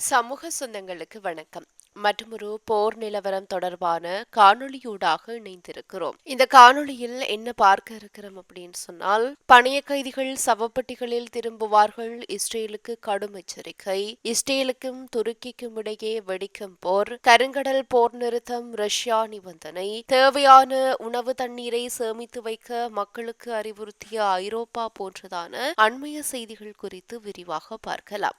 சமூக சொந்தங்களுக்கு வணக்கம். மற்றொரு போர் நிலவரம் தொடர்பான காணொளியூடாக இணைந்திருக்கிறோம். இந்த காணொளியில் என்ன பார்க்க இருக்கிறோம் அப்படின்னு சொன்னால் பணைய கைதிகள் சவப்பட்டிகளில் திரும்புவார்கள். இஸ்ரேலுக்கு கடும் எச்சரிக்கை. இஸ்ரேலுக்கும் துருக்கிக்கும் இடையே வெடிக்கும் போர் கருங்கடல் போர் நிறுத்தம் ரஷ்யா நிபந்தனை தேவையான உணவு தண்ணீரை சேமித்து வைக்க மக்களுக்கு அறிவுறுத்திய ஐரோப்பா போன்றதான அண்மைய செய்திகள் குறித்து விரிவாக பார்க்கலாம்.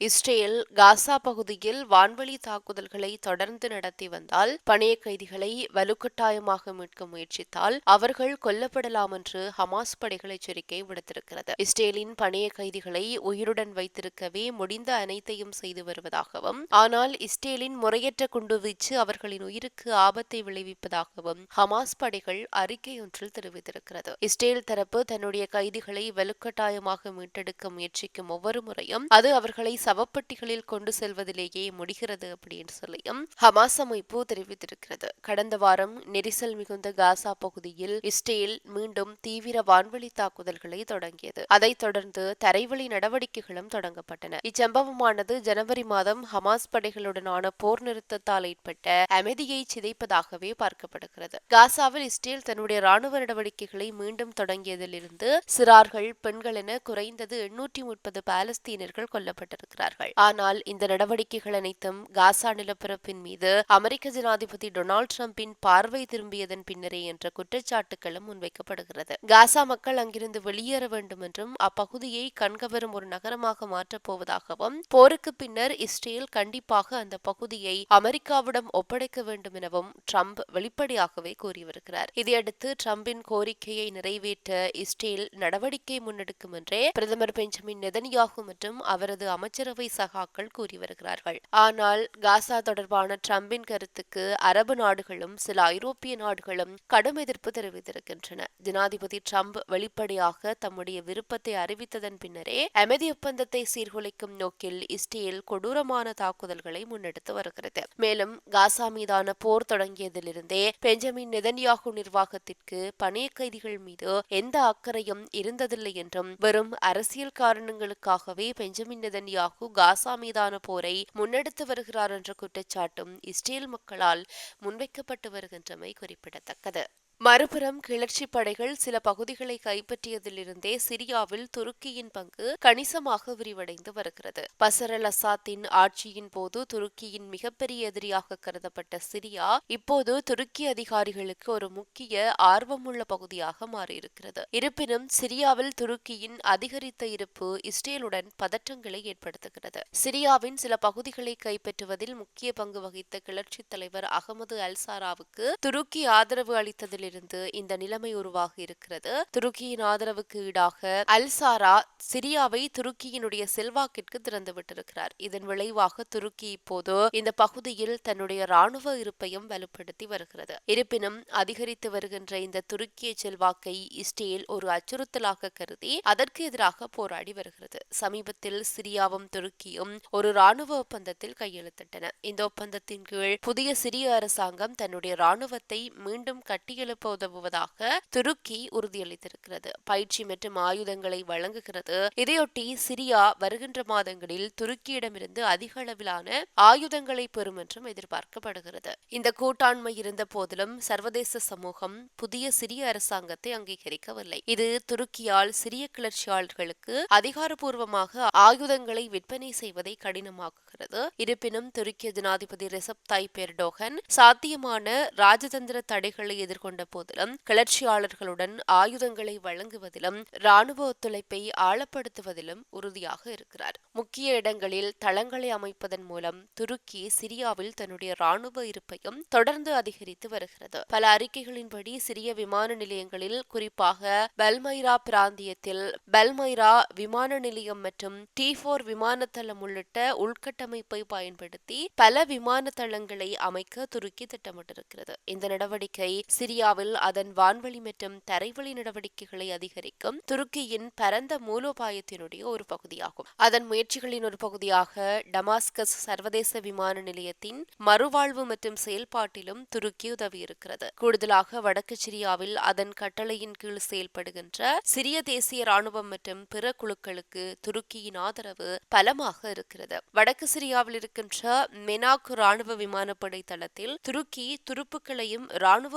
இஸ்ரேல் காசா பகுதியில் வான்வழி தாக்குதல்களை தொடர்ந்து நடத்தி வந்தால் பணைய கைதிகளை வலுக்கட்டாயமாக மீட்க முயற்சித்தால் அவர்கள் கொல்லப்படலாம் என்று ஹமாஸ் படைகள் எச்சரிக்கை விடுத்திருக்கிறது. இஸ்ரேலின் பணைய கைதிகளை உயிருடன் வைத்திருக்கவே முடிந்த அனைத்தையும் செய்து வருவதாகவும் ஆனால் இஸ்ரேலின் முறையற்ற குண்டுவீச்சு அவர்களின் உயிருக்கு ஆபத்தை விளைவிப்பதாகவும் ஹமாஸ் படைகள் அறிக்கை ஒன்றில் தெரிவித்திருக்கிறது. இஸ்ரேல் தரப்பு தன்னுடைய கைதிகளை வலுக்கட்டாயமாக மீட்டெடுக்க முயற்சிக்கும் ஒவ்வொரு முறையும் அது அவர்களை சவப்பட்டிகளில் கொண்டு செல்வதிலேயே முடிகிறது அப்படின்னு சொல்லியும் ஹமாஸ் அமைப்பு தெரிவித்திருக்கிறது. கடந்த வாரம் நெரிசல் மிகுந்த காசா பகுதியில் இஸ்ரேல் மீண்டும் தீவிர வான்வழி தாக்குதல்களை தொடங்கியது. அதைத் தொடர்ந்து தரைவழி நடவடிக்கைகளும் தொடங்கப்பட்டன. இச்சம்பவமானது ஜனவரி மாதம் ஹமாஸ் படைகளுடனான போர் நிறுத்தத்தால் ஏற்பட்ட அமைதியை சிதைப்பதாகவே பார்க்கப்படுகிறது. காசாவில் இஸ்ரேல் தன்னுடைய ராணுவ நடவடிக்கைகளை மீண்டும் தொடங்கியதிலிருந்து சிறார்கள் பெண்கள் என குறைந்தது எண்ணூற்றி முப்பது பாலஸ்தீனர்கள் கொல்லப்பட்டிருக்கிறார் இருக்கிறார்கள் ஆனால் இந்த நடவடிக்கைகள் அனைத்தும் காசா நிலப்பரப்பின் மீது அமெரிக்க ஜனாதிபதி டொனால்டு டிரம்பின் பார்வை திரும்பியதன் பின்னரே என்ற குற்றச்சாட்டுகளும் முன்வைக்கப்படுகிறது. காசா மக்கள் அங்கிருந்து வெளியேற வேண்டும் என்றும் அப்பகுதியை கண்கவரும் ஒரு நகரமாக மாற்றப் போவதாகவும் போருக்கு பின்னர் இஸ்ரேல் கண்டிப்பாக அந்த பகுதியை அமெரிக்காவிடம் ஒப்படைக்க வேண்டும் எனவும் ட்ரம்ப் வெளிப்படையாகவே கூறி வருகிறார் இதையடுத்து ட்ரம்பின் கோரிக்கையை நிறைவேற்ற இஸ்ரேல் நடவடிக்கை முன்னெடுக்கும் என்றே பிரதமர் பெஞ்சமின் நெதன்யாகு மற்றும் அவரது அமைச்சர் அமைச்சரவை சகாக்கள் கூறி வருகிறார்கள். ஆனால் காசா தொடர்பான டிரம்பின் கருத்துக்கு அரபு நாடுகளும் சில ஐரோப்பிய நாடுகளும் கடும் எதிர்ப்பு தெரிவித்திருக்கின்றன. ஜனாதிபதி டிரம்ப் வெளிப்படையாக தம்முடைய விருப்பத்தை அறிவித்ததன் பின்னரே அமைதி ஒப்பந்தத்தை சீர்குலைக்கும் நோக்கில் இஸ்ரேல் கொடூரமான தாக்குதல்களை முன்னெடுத்து வருகிறது. மேலும் காசா மீதான போர் தொடங்கியதிலிருந்தே பெஞ்சமின் நெதன்யாகு நிர்வாகத்திற்கு பணைய கைதிகள் மீது எந்த அக்கறையும் இருந்ததில்லை என்றும் வெறும் அரசியல் காரணங்களுக்காகவே பெஞ்சமின் நெதன்யாகு நெதன்யாகு காசா மீதான போரை முன்னெடுத்து வருகிறார் என்ற குற்றச்சாட்டும் இஸ்ரேல் மக்களால் முன்வைக்கப்பட்டு வருகின்றமை குறிப்பிடத்தக்கது. மறுபுறம் கிளர்ச்சி படைகள் சில பகுதிகளை கைப்பற்றியதிலிருந்தே சிரியாவில் துருக்கியின் பங்கு கணிசமாக விரிவடைந்து வருகிறது. பசர் அல் அசாத்தின் ஆட்சியின் போது துருக்கியின் மிகப்பெரிய எதிரியாக கருதப்பட்ட சிரியா இப்போது துருக்கி அதிகாரிகளுக்கு ஒரு முக்கிய ஆர்வமுள்ள பகுதியாக மாறியிருக்கிறது. இருப்பினும் சிரியாவில் துருக்கியின் அதிகரித்த இருப்பு இஸ்ரேலுடன் பதற்றங்களை ஏற்படுத்துகிறது. சிரியாவின் சில பகுதிகளை கைப்பற்றுவதில் முக்கிய பங்கு வகித்த கிளர்ச்சி தலைவர் அகமது அல்சாராவுக்கு துருக்கி ஆதரவு அளித்ததில் இருந்து இந்த நிலைமை உருவாகி இருக்கிறது. துருக்கியின் ஆதரவுக்கு ஈடாக அல்சாரா சிரியாவை துருக்கியினுடைய செல்வாக்கிற்கு திறந்து விட்டிருக்கிறார். இதன் விளைவாக துருக்கி இப்போது இந்த பகுதியில் தன்னுடைய ராணுவ இருப்பையும் வலுப்படுத்தி வருகிறது. இருப்பினும் அதிகரித்து வருகின்ற இந்த துருக்கிய செல்வாக்கை இஸ்ரேல் ஒரு அச்சுறுத்தலாக கருதி அதற்கு எதிராக போராடி வருகிறது. சமீபத்தில் சிரியாவும் துருக்கியும் ஒரு ராணுவ ஒப்பந்தத்தில் கையெழுத்திட்டன. இந்த ஒப்பந்தத்தின் கீழ் புதிய சிரிய அரசாங்கம் தன்னுடைய ராணுவத்தை மீண்டும் கட்டியெழு எழுப்ப உதவுவதாக துருக்கி உறுதியளித்திருக்கிறது. பயிற்சி மற்றும் ஆயுதங்களை வழங்குகிறது. இதையொட்டி சிரியா வருகின்ற மாதங்களில் துருக்கியிடமிருந்து அதிக அளவிலான ஆயுதங்களை பெறும் என்றும் எதிர்பார்க்கப்படுகிறது. இந்த கூட்டாண்மை இருந்த போதிலும் சர்வதேச சமூகம் புதிய சிரிய அரசாங்கத்தை அங்கீகரிக்கவில்லை. இது துருக்கியால் சிரிய கிளர்ச்சியாளர்களுக்கு அதிகாரப்பூர்வமாக ஆயுதங்களை விற்பனை செய்வதை கடினமாக்குகிறது. இருப்பினும் துருக்கிய ஜனாதிபதி ரிசப் தாய் பெர்டோகன் சாத்தியமான ராஜதந்திர தடைகளை எதிர்கொண்ட போதிலும் கிளர்ச்சியாளர்களுடன் ஆயுதங்களை வழங்குவதிலும் ராணுவ ஒத்துழைப்பை ஆழப்படுத்துவதிலும் உறுதியாக இருக்கிறார். முக்கிய இடங்களில் தளங்களை அமைப்பதன் மூலம் துருக்கி சிரியாவில் தன்னுடைய ராணுவ இருப்பையும் தொடர்ந்து அதிகரித்து வருகிறது. பல அறிக்கைகளின்படி சிறிய விமான நிலையங்களில் குறிப்பாக பல்மைரா பிராந்தியத்தில் பல்மைரா விமான நிலையம் மற்றும் டி போர் விமான தளம் உள்ளிட்ட உள்கட்டமைப்பை பயன்படுத்தி பல விமான தளங்களை அமைக்க துருக்கி திட்டமிட்டிருக்கிறது. இந்த நடவடிக்கை சிரியா சிரியாவில் அதன் வான்வழி மற்றும் தரைவழி நடவடிக்கைகளை அதிகரிக்கும் துருக்கியின் பரந்த மூலோபாயத்தினுடைய ஒரு பகுதியாகும். அதன் முயற்சிகளின் ஒரு பகுதியாக டமாஸ்கஸ் சர்வதேச விமான நிலையத்தின் மறுவாழ்வு மற்றும் செயல்பாட்டிலும் துருக்கி உதவி இருக்கிறது கூடுதலாக வடக்கு சிரியாவில் அதன் கட்டளையின் கீழ் செயல்படுகின்ற சிரிய தேசிய ராணுவம் மற்றும் பிற குழுக்களுக்கு துருக்கியின் ஆதரவு பலமாக இருக்கிறது. வடக்கு சிரியாவில் இருக்கின்ற மெனாக் ராணுவ விமானப்படை தளத்தில் துருக்கி துருப்புக்களையும் ராணுவ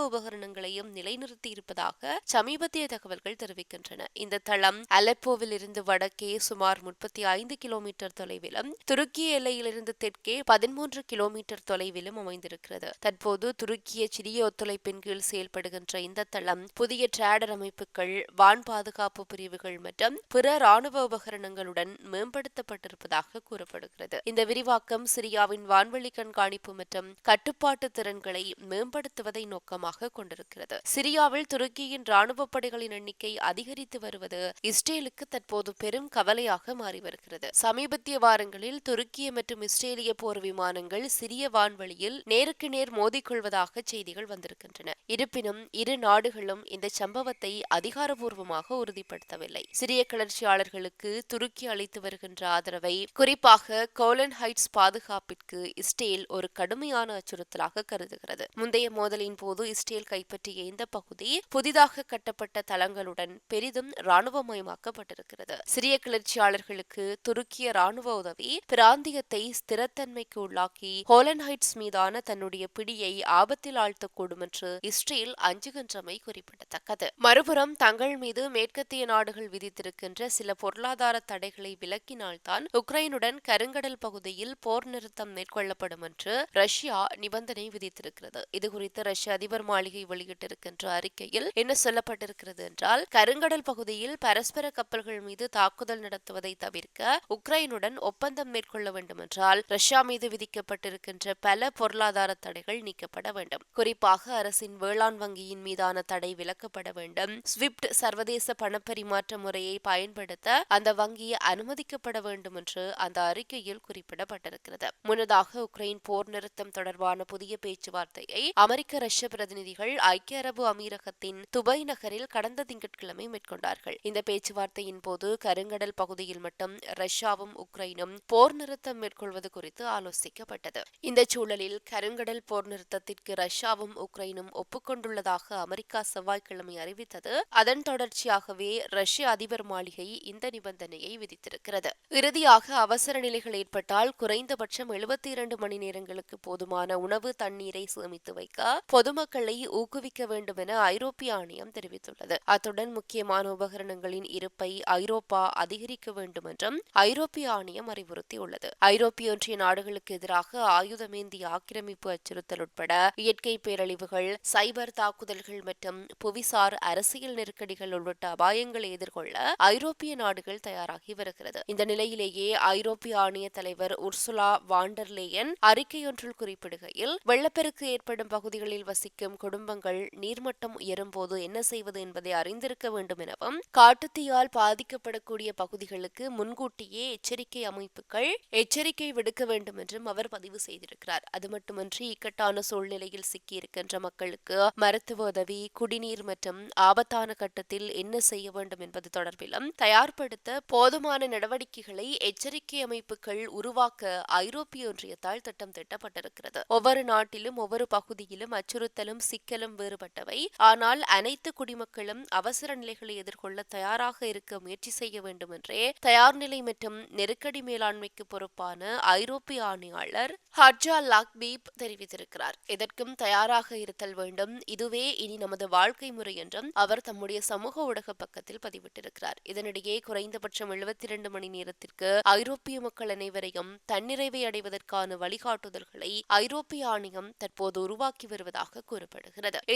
உபகரணங்களையும் நிலைநிறுத்தி இருப்பதாக சமீபத்திய தகவல்கள் தெரிவிக்கின்றன. இந்த தளம் அலப்போவில் இருந்து வடக்கே சுமார் முப்பத்தி ஐந்து கிலோமீட்டர் தொலைவிலும் துருக்கி எல்லையிலிருந்து தெற்கே பதிமூன்று கிலோமீட்டர் தொலைவிலும் அமைந்திருக்கிறது. தற்போது துருக்கிய சிறிய ஒத்துழைப்பின் கீழ் செயல்படுகின்ற இந்த தளம் புதிய டிராடர் அமைப்புகள் வான் பாதுகாப்பு பிரிவுகள் மற்றும் பிற ராணுவ உபகரணங்களுடன் மேம்படுத்தப்பட்டிருப்பதாக கூறப்படுகிறது. இந்த விரிவாக்கம் சிரியாவின் வான்வெளி கண்காணிப்பு மற்றும் கட்டுப்பாட்டு திறன்களை மேம்படுத்துவதை நோக்கமாக கொண்டிருக்கிறது. சிரியாவில் துருக்கியின் ராணுவ படைகளின் எண்ணிக்கை அதிகரித்து வருவது இஸ்ரேலுக்கு தற்போது பெரும் கவலையாக மாறி வருகிறது. சமீபத்திய வாரங்களில் துருக்கிய மற்றும் இஸ்ரேலிய போர் விமானங்கள் சிறிய வான்வெளியில் நேருக்கு நேர் மோதிக்கொள்வதாக செய்திகள் வந்திருக்கின்றன. இருப்பினும் இரு நாடுகளும் இந்த சம்பவத்தை அதிகாரபூர்வமாக உறுதிப்படுத்தவில்லை. சிறிய கிளர்ச்சியாளர்களுக்கு துருக்கி அளித்து வருகின்ற ஆதரவை குறிப்பாக கோலன் ஹைட்ஸ் பாதுகாப்பிற்கு இஸ்ரேல் ஒரு கடுமையான அச்சுறுத்தலாக கருதுகிறது. முந்தைய மோதலின் போது இஸ்ரேல் கைப்பற்றி ஒட்டிய இந்த பகுதி புதிதாக கட்டப்பட்ட தளங்களுடன் பெரிதும் இராணுவமயமாக்கப்பட்டிருக்கிறது. சிரிய கிளர்ச்சியாளர்களுக்கு துருக்கிய ராணுவ உதவி பிராந்தியத்தை ஸ்திரத்தன்மைக்கு உள்ளாக்கி ஹோலன்ஹைட்ஸ் மீதான தன்னுடைய பிடியை ஆபத்தில் ஆழ்த்தக்கூடும் என்று இஸ்ரேல் அஞ்சுகின்றமை குறிப்பிடத்தக்கது. மறுபுறம் தங்கள் மீது மேற்கத்திய நாடுகள் விதித்திருக்கின்ற சில பொருளாதார தடைகளை விலக்கினால்தான் உக்ரைனுடன் கருங்கடல் பகுதியில் போர் நிறுத்தம் மேற்கொள்ளப்படும் என்று ரஷ்யா நிபந்தனை விதித்திருக்கிறது. இதுகுறித்து ரஷ்ய அதிபர் மாளிகை வெளியிட்ட வெளியிட்டிருக்கின்ற அறிக்கையில் என்ன சொல்லப்பட்டிருக்கிறது என்றால் கருங்கடல் பகுதியில் பரஸ்பர கப்பல்கள் மீது தாக்குதல் நடத்துவதை தவிர்க்க உக்ரைனுடன் ஒப்பந்தம் மேற்கொள்ள வேண்டும் என்றால் ரஷ்யா மீது விதிக்கப்பட்டிருக்கின்ற பல பொருளாதார தடைகள் நீக்கப்பட வேண்டும். குறிப்பாக அரசின் வேளாண் வங்கியின் மீதான தடை விலக்கப்பட வேண்டும். ஸ்விப்ட் சர்வதேச பணப்பரிமாற்ற முறையை பயன்படுத்த அந்த வங்கி அனுமதிக்கப்பட வேண்டும் என்று அந்த அறிக்கையில் குறிப்பிடப்பட்டிருக்கிறது. முன்னதாக உக்ரைன் போர் நிறுத்தம் தொடர்பான புதிய பேச்சுவார்த்தையை அமெரிக்க ரஷ்ய பிரதிநிதிகள் ஐ. ஐக்கிய அரபு அமீரகத்தின் துபை நகரில் கடந்த திங்கட்கிழமை மேற்கொண்டார்கள். இந்த பேச்சுவார்த்தையின் போது கருங்கடல் பகுதியில் மட்டும் ரஷ்யாவும் உக்ரைனும் போர் நிறுத்தம் மேற்கொள்வது குறித்து ஆலோசிக்கப்பட்டது. இந்த சூழலில் கருங்கடல் போர் நிறுத்தத்திற்கு ரஷ்யாவும் உக்ரைனும் ஒப்புக்கொண்டுள்ளதாக அமெரிக்கா செவ்வாய்க்கிழமை அறிவித்தது. அதன் தொடர்ச்சியாகவே ரஷ்ய அதிபர் மாளிகை இந்த நிபந்தனையை விதித்திருக்கிறது. இறுதியாக அவசர நிலைகள் ஏற்பட்டால் குறைந்தபட்சம் எழுபத்தி இரண்டு மணி நேரங்களுக்கு போதுமான உணவு தண்ணீரை சேமித்து வைக்க பொதுமக்களை ஊக்குவி ஊக்குவிக்க வேண்டும் என ஐரோப்பிய ஆணையம் தெரிவித்துள்ளது. அத்துடன் முக்கியமான உபகரணங்களின் இருப்பை ஐரோப்பா அதிகரிக்க வேண்டும் என்றும் ஐரோப்பிய ஆணையம் அறிவுறுத்தியுள்ளது. ஐரோப்பிய ஒன்றிய நாடுகளுக்கு எதிராக ஆயுதமேந்திய ஆக்கிரமிப்பு அச்சுறுத்தல் உட்பட இயற்கை பேரழிவுகள் சைபர் தாக்குதல்கள் மற்றும் புவிசார் அரசியல் நெருக்கடிகள் உள்ளிட்ட அபாயங்களை எதிர்கொள்ள ஐரோப்பிய நாடுகள் தயாராகி வருகிறது. இந்த நிலையிலேயே ஐரோப்பிய ஆணைய தலைவர் உர்சுலா வாண்டர்லேயன் அறிக்கையொன்றில் குறிப்பிடுகையில் வெள்ளப்பெருக்கு ஏற்படும் பகுதிகளில் வசிக்கும் குடும்பங்கள் நீர்மட்டம் உயரும் போது என்ன செய்வது என்பதை அறிந்திருக்க வேண்டும் எனவும் காட்டுத்தீயால் பாதிக்கப்படக்கூடிய பகுதிகளுக்கு முன்கூட்டியே எச்சரிக்கை அமைப்புகள் எச்சரிக்கை விடுக்க வேண்டும் என்றும் அவர் பதிவு செய்திருக்கிறார். அது மட்டுமன்றி இக்கட்டான சூழ்நிலையில் சிக்கியிருக்கின்ற மக்களுக்கு மருத்துவ உதவி குடிநீர் மற்றும் ஆபத்தான கட்டத்தில் என்ன செய்ய வேண்டும் என்பது தொடர்பிலும் தயார்படுத்த போதுமான நடவடிக்கைகளை எச்சரிக்கை அமைப்புகள் உருவாக்க ஐரோப்பிய ஒன்றியத்தால் திட்டம் திட்டப்பட்டிருக்கிறது ஒவ்வொரு நாட்டிலும் ஒவ்வொரு பகுதியிலும் அச்சுறுத்தலும் சிக்கலும் வேறுபட்டவை. ஆனால் அனைத்து குடிமக்களும் அவசர நிலைகளை எதிர்கொள்ள தயாராக இருக்க முயற்சி செய்ய வேண்டும் என்றே தயார் நிலை மற்றும் நெருக்கடி மேலாண்மைக்கு பொறுப்பான ஐரோப்பிய ஆணையாளர் ஹர்ஜா லாக்பீப் தெரிவித்திருக்கிறார். இதற்கும் தயாராக இருத்தல் வேண்டும். இதுவே இனி நமது வாழ்க்கை முறை என்றும் அவர் தம்முடைய சமூக ஊடக பக்கத்தில் பதிவிட்டிருக்கிறார். இதனிடையே குறைந்தபட்சம் எழுபத்தி இரண்டு மணி நேரத்திற்கு ஐரோப்பிய மக்கள் அனைவரையும் தன்னிறைவை அடைவதற்கான வழிகாட்டுதல்களை ஐரோப்பிய ஆணையம் தற்போது உருவாக்கி வருவதாக கூறப்படுகிறது.